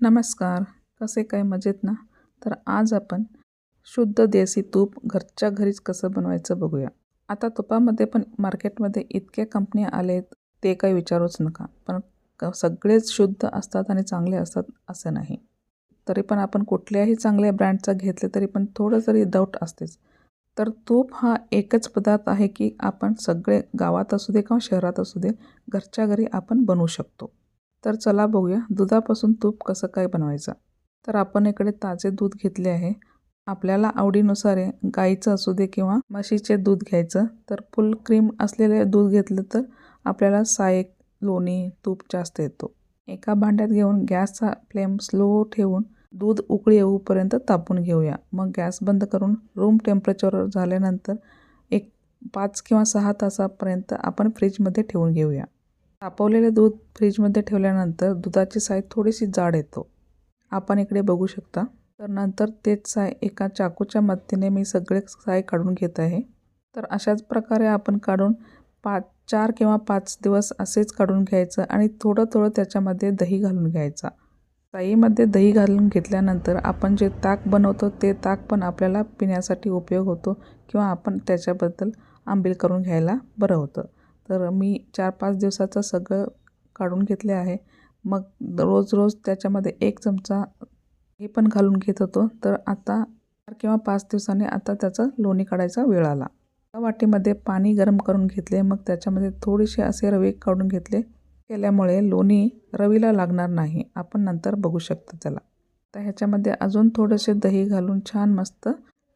नमस्कार. कसे काय मजेत ना? तर आज आपण शुद्ध देसी तूप घरच्या घरीच कसं बनवायचं बघूया. आता तुपामध्ये पण मार्केटमध्ये इतक्या कंपन्या आले आहेत ते काही विचारूच नका. पण सगळेच शुद्ध असतात आणि चांगले असतात असं नाही. तरी पण आपण कुठल्याही चांगल्या ब्रँडचा घेतले तरी पण थोडं तरी डाऊट असतेच तर तूप हा एकच पदार्थ आहे की आपण सगळे गावात असू दे किंवा शहरात असू दे घरच्या घरी आपण बनवू शकतो. तर चला बघूया दुधापासून तूप कसं काय बनवायचं. तर आपण इकडे ताजे दूध घेतले आहे. आपल्याला आवडीनुसार आहे गाईचं असू दे किंवा म्हशीचे दूध घ्यायचं. तर फुल क्रीम असलेले दूध घेतलं तर आपल्याला सायक लोणी तूप जास्त येतो. एका भांड्यात घेऊन गॅसचा फ्लेम स्लो ठेवून दूध उकळी येऊपर्यंत तापून घेऊया. मग गॅस बंद करून रूम टेम्परेचरवर झाल्यानंतर एक पाच किंवा सहा तासापर्यंत आपण फ्रीजमध्ये ठेवून घेऊया. तापवलेले दूध फ्रीजमध्ये ठेवल्यानंतर दुधाची साय थोडीशी जाड येतो. आपण इकडे बघू शकता. तर नंतर तेच साय एका चाकूच्या मदतीने मी सगळे साय काढून घेत आहे. तर अशाच प्रकारे आपण काढून पाच चार किंवा पाच दिवस असेच काढून घ्यायचं आणि थोडं थोडं त्याच्यामध्ये दही घालून घ्यायचा. साईमध्ये दही घालून घेतल्यानंतर आपण जे ताक बनवतो ते ताक पण आपल्याला पिण्यासाठी उपयोग होतो किंवा आपण त्याच्याबद्दल आंबील करून घ्यायला बरं होतं. तर मी चार पाच दिवसाचं सगळं काढून घेतले आहे. मग रोज रोज त्याच्यामध्ये एक चमचा हे पण घालून घेत होतो. तर आता चार किंवा पाच दिवसांनी आता त्याचं लोणी काढायचा वेळ आला. त्या वाटीमध्ये पाणी गरम करून घेतले. मग त्याच्यामध्ये थोडेसे असे रवे काढून घेतले. केल्यामुळे लोणी रवीला लागणार नाही. आपण नंतर बघू शकतो त्याला. तर ह्याच्यामध्ये अजून थोडेसे दही घालून छान मस्त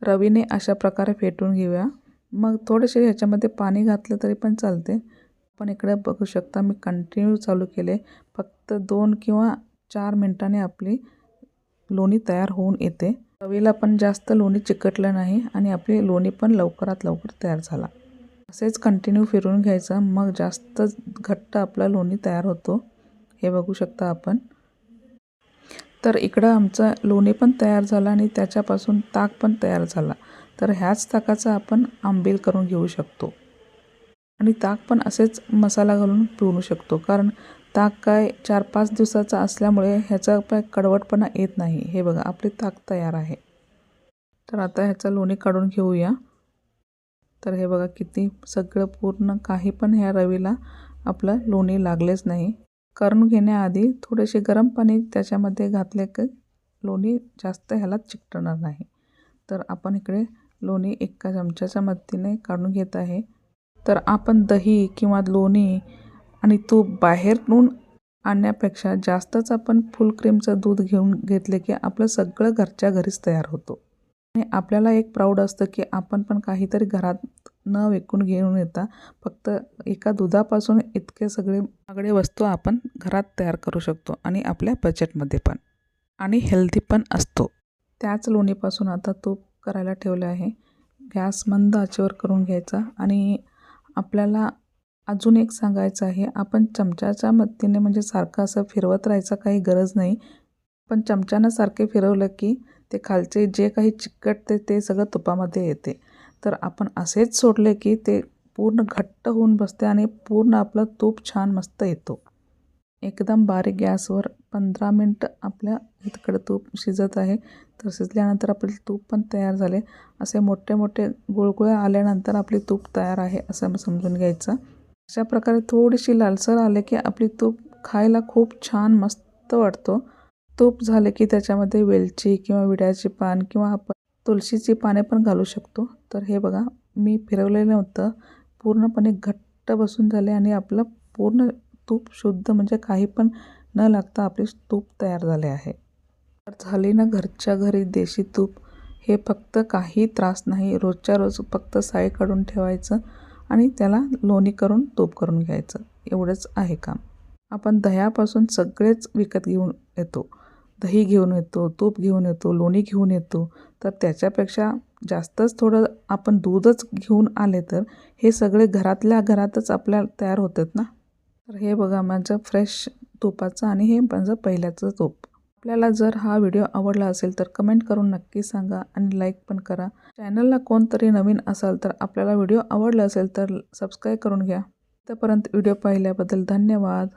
रवीने अशा प्रकारे फेटून घेऊया. मग थोडेसे ह्याच्यामध्ये पाणी घातलं तरी पण चालते. पण इकडे बघू शकता मी कंटिन्यू चालू केले. फक्त दोन किंवा चार मिनटाने आपली लोणी तयार होऊन येते. रवीला पण जास्त लोणी चिकटलं नाही आणि आपली लोणी पण लवकरात लवकर तयार झाला. असेच कंटिन्यू फिरून घ्यायचं. मग जास्त घट्ट आपला लोणी तयार होतो. हे बघू शकता आपण. तर इकडं आमचं लोणी पण तयार झालं आणि त्याच्यापासून ताक पण तयार झाला. तर ह्याच ताकाचा आपण आंबील करून घेऊ शकतो. आणि ताक पण असेच मसाला घालून पिऊ शकतो. कारण ताक काय चार पाच दिवसाचा असल्यामुळे ह्याचा काय कडवटपणा येत नाही. हे बघा आपले ताक तयार आहे. तर आता ह्याचं लोणी काढून घेऊया. तर हे बघा किती सगळं पूर्ण काही पण ह्या रवीला आपलं लोणी लागलेच नाही. करून घेण्याआधी थोडेसे गरम पाणी त्याच्यामध्ये घातले की लोणी जास्त ह्याला चिकटणार नाही. तर आपण इकडे लोणी एका चमच्याच्या मदतीने काढून घेत आहे. तर आपण दही किंवा लोणी आणि तूप बाहेरून आणण्यापेक्षा जास्तच आपण फुल क्रीमचं दूध घेऊन घेतले की आपलं सगळं घरच्या घरीच तयार होतो. आणि आपल्याला एक प्राऊड असतं की आपण पण काहीतरी घरात न विकून घेऊन येता फक्त एका दुधापासून इतके सगळे सगळे वस्तू आपण घरात तयार करू शकतो आणि आपल्या बजेटमध्ये पण. आणि हेल्दी पण असतो. त्याच लोणीपासून आता तूप करायला ठेवलं आहे. गॅस मंद आचेवर करून घ्यायचा आणि आपल्याला अजून एक सांगायचं आहे. आपण चमच्याच्या मदतीने म्हणजे सारखं असं फिरवत राहायचं काही गरज नाही. पण चमच्यानं सारखे फिरवलं की ते खालचे जे काही चिकटते ते सगळं तुपामध्ये येते. तर आपण असेच सोडले की ते पूर्ण घट्ट होऊन बसते आणि पूर्ण आपलं तूप छान मस्त येतो. एकदम बारीक गॅसवर पंधरा मिनटं आपल्या इतकडं तूप शिजत आहे. तर शिजल्यानंतर आपले तूप पण तयार झाले. असे मोठे मोठे गुळगुळे आल्यानंतर आपली तूप तयार आहे असं समजून घ्यायचं. अशा प्रकारे थोडीशी लालसर आले की आपली तूप खायला खूप छान मस्त वाटतो. तूप झाले की त्याच्यामध्ये वेलची किंवा विड्याची पान किंवा आपण तुळशीची पाने पण घालू शकतो. तर हे बघा मी फिरवलेलं होतं. पूर्णपणे घट्ट बसून झाले आणि आपलं पूर्ण तूप शुद्ध म्हणजे काही पण न लागता आपले तूप तयार झाले आहे. तर झाली ना घरच्या घरी देशी तूप? हे फक्त काही त्रास नाही. रोजच्या रोज फक्त साई काढून ठेवायचं आणि त्याला लोणी करून तूप करून घ्यायचं. एवढंच आहे काम. आपण दह्यापासून सगळेच विकत घेऊन येतो. दही घेऊन येतो तूप घेऊन येतो लोणी घेऊन येतो. तर त्याच्यापेक्षा जास्तच थोडं आपण दूधच घेऊन आले तर हे सगळे घरातल्या घरातच आपल्याला तयार होतात ना? तर हे बघा माझं फ्रेश तुपाचं आणि हे माझं पहिल्याचं तूप. आपल्याला जर हा व्हिडिओ आवडला असेल तर कमेंट करून नक्की सांगा आणि लाईक पण करा. चॅनलला कोणतरी नवीन असाल तर आपल्याला व्हिडिओ आवडला असेल तर सबस्क्राईब करून घ्या. तोपर्यंत व्हिडिओ पाहिल्याबद्दल धन्यवाद.